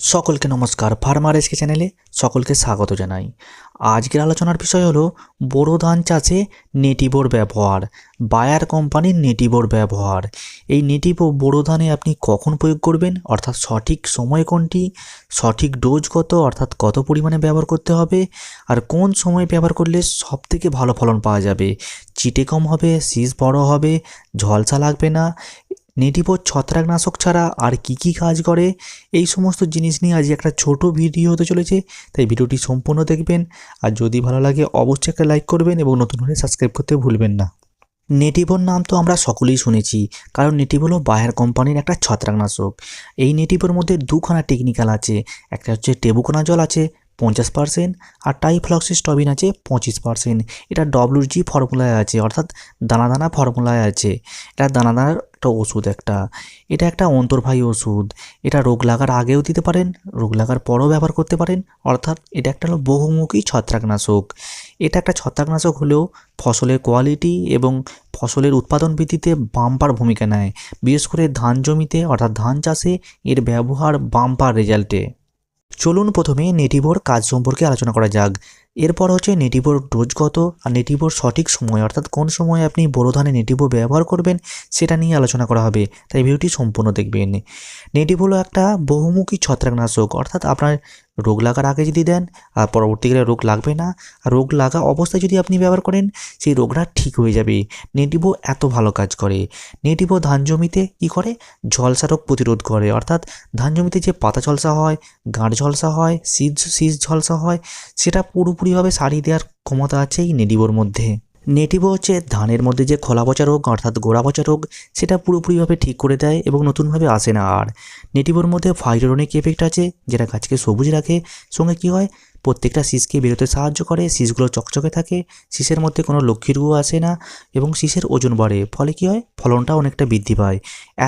সকলকে নমস্কার farmer SK চ্যানেলে সকলকে স্বাগত জানাই। আজকের আলোচনার বিষয় হলো বোরো ধান চাষে নেটিভোর ব্যবহার, বায়ার কোম্পানির নেটিভোর ব্যবহার। এই নেটিভো বোরো ধানে আপনি কখন প্রয়োগ করবেন? অর্থাৎ সঠিক সময় কোনটি? সঠিক ডোজ কত? অর্থাৎ কত পরিমাণে ব্যবহার করতে হবে? আর কোন সময় ব্যবহার করলে সব থেকে ভালো ফলন পাওয়া যাবে? চিটে কম হবে, শীষ বড় হবে, ঝলসা লাগবে না? নেটিভো ছত্রাকনাশক ছাড়া আর কি কি কাজ করে? এই সমস্ত জিনিস নিয়ে আজ একটা ছোট ভিডিও হতে চলেছে, তাই ভিডিওটি সম্পূর্ণ দেখবেন। আর যদি ভালো লাগে, অবশ্যই একটা লাইক করবেন এবং নতুন হলে সাবস্ক্রাইব করতে ভুলবেন না। নেটিভোর নাম তো আমরা সকলেই শুনেছি, কারণ নেটিভ হলো বায়ার কোম্পানির একটা ছত্রাকনাশক। এই নেটিভোর মধ্যে দুখানা টেকনিক্যাল আছে, একটা হচ্ছে টেবুকোনা জল আছে পঞ্চাশ পার্সেন্ট আর টাইফ্লক্সিস্টবিন আছে পঁচিশ পার্সেন্ট। এটা ডব্লিউ জি ফর্মুলায় আছে, অর্থাৎ দানা দানা ফর্মুলায় আছে। এটা দানা দানার একটা ওষুধ একটা। এটা একটা অন্তর্বাহী ওষুধ। এটা রোগ লাগার আগেও দিতে পারেন, রোগ লাগার পরও ব্যবহার করতে পারেন, অর্থাৎ এটা একটা হলো বহুমুখী ছত্রাকনাশক। এটা একটা ছত্রাকনাশক হলেও ফসলের কোয়ালিটি এবং ফসলের উৎপাদন বৃদ্ধিতে বাম্পার ভূমিকা নেয়। বিশেষ করে ধান জমিতে, অর্থাৎ ধান চাষে এর ব্যবহার বাম্পার রেজাল্টে। চলুন প্রথমে নেটিভোর কাজ সম্পর্কে আলোচনা করা যাক। এরপর হচ্ছে নেটিভোর ডোজ কত আর নেটিভোর সঠিক সময়, অর্থাৎ কোন সময় আপনি বড় ধানে নেটিভো ব্যবহার করবেন সেটা নিয়ে আলোচনা করা হবে। তাই ভিডিওটি সম্পূর্ণ দেখবেন। নেটিভ হলো একটা বহুমুখী ছত্রাকনাশক, অর্থাৎ আপনার রোগ লাগার আগে যদি দেন আর পরবর্তীকালে রোগ লাগবে না, আর রোগ লাগা অবস্থায় যদি আপনি ব্যবহার করেন সেই রোগটা ঠিক হয়ে যাবে। নেটিভো এত ভালো কাজ করে। নেটিভো ধান জমিতে কী করে? ঝলসা রোগ প্রতিরোধ করে, অর্থাৎ ধান জমিতে যে পাতা ঝলসা হয়, গাঁট ঝলসা হয় শীষ শীষ ঝলসা হয়, সেটা পুরোপুরিভাবে সারিয়ে দেওয়ার ক্ষমতা আছে এই নেটিভোর মধ্যে। নেটিভো হচ্ছে ধানের মধ্যে যে খোলা পচা রোগ, অর্থাৎ গোড়া পচা রোগ, সেটা পুরোপুরিভাবে ঠিক করে দেয় এবং নতুনভাবে আসে না আর। নেটিভোর মধ্যে ফাইটোরনিক এফেক্ট আছে, যেটা গাছকে সবুজ রাখে। সঙ্গে কী হয়, প্রত্যেকটা শীষকে বেরোতে সাহায্য করে শীষগুলো চকচকে থাকে শীষের মধ্যে কোনো লক্ষ্মী রোগও আসে না এবং শীষের ওজন বাড়ে, ফলে কী হয় ফলনটা অনেকটা বৃদ্ধি পায়।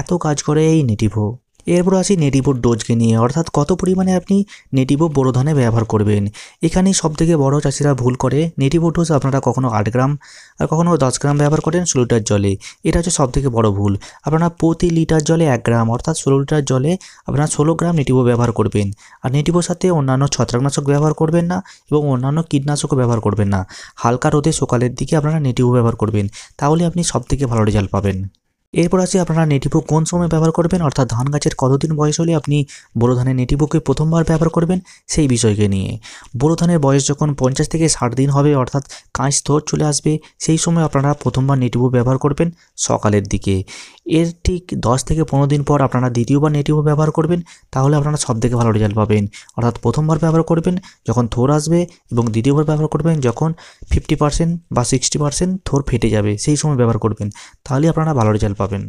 এত কাজ করে এই নেটিভো। এরপর আসি নেটিভোর ডোজকে নিয়ে। অর্থাৎ কত পরিমাণে আপনি নেটিভো বড়ো ধানে ব্যবহার করবেন? এখানেই সবথেকে বড় চাষিরা ভুল করে। নেটিভো ডোজ আপনারা কখনো আট গ্রাম আর কখনো দশ গ্রাম ব্যবহার করেন ষোলো লিটার জলে। এটা হচ্ছে সবথেকে বড় ভুল। আপনারা প্রতি লিটার জলে এক গ্রাম অর্থাৎ ষোলো লিটার জলে আপনারা ষোলো গ্রাম নেটিভো ব্যবহার করবেন। আর নেটিভোর সাথে অন্যান্য ছত্রাকনাশক ব্যবহার করবেন না এবং অন্যান্য কীটনাশকও ব্যবহার করবেন না। হালকা রোদে সকালের দিকে আপনারা নেটিভো ব্যবহার করবেন। তাহলে আপনি সবথেকে ভালো রেজাল্ট পাবেন। এরপর আছে আপনারা নেটিভো কোন সময় ব্যবহার করবেন? অর্থাৎ ধান গাছের কতদিন বয়স হলে আপনি বোরো ধানের নেটিভোকে প্রথমবার ব্যবহার করবেন? সেই বিষয়কে নিয়ে। বোরো ধানের বয়স যখন পঞ্চাশ থেকে ষাট দিন হবে, অর্থাৎ কাঁচ থোর চলে আসবে, সেই সময় আপনারা প্রথমবার নেটিভো ব্যবহার করবেন সকালের দিকে। এর ঠিক দশ থেকে পনেরো দিন পর আপনারা দ্বিতীয়বার নেটিভও ব্যবহার করবেন, তাহলে আপনারা সব থেকে ভালো রেজাল্ট পাবেন। অর্থাৎ প্রথমবার ব্যবহার করবেন, যখন থোর আসবে এবং দ্বিতীয়বার ব্যবহার করবেন, যখন ফিফটি পার্সেন্ট বা সিক্সটি পার্সেন্ট থোর ফেটে যাবে, সেই সময় ব্যবহার করবেন তাহলে আপনারা ভালো রেজাল্ট পাবেন।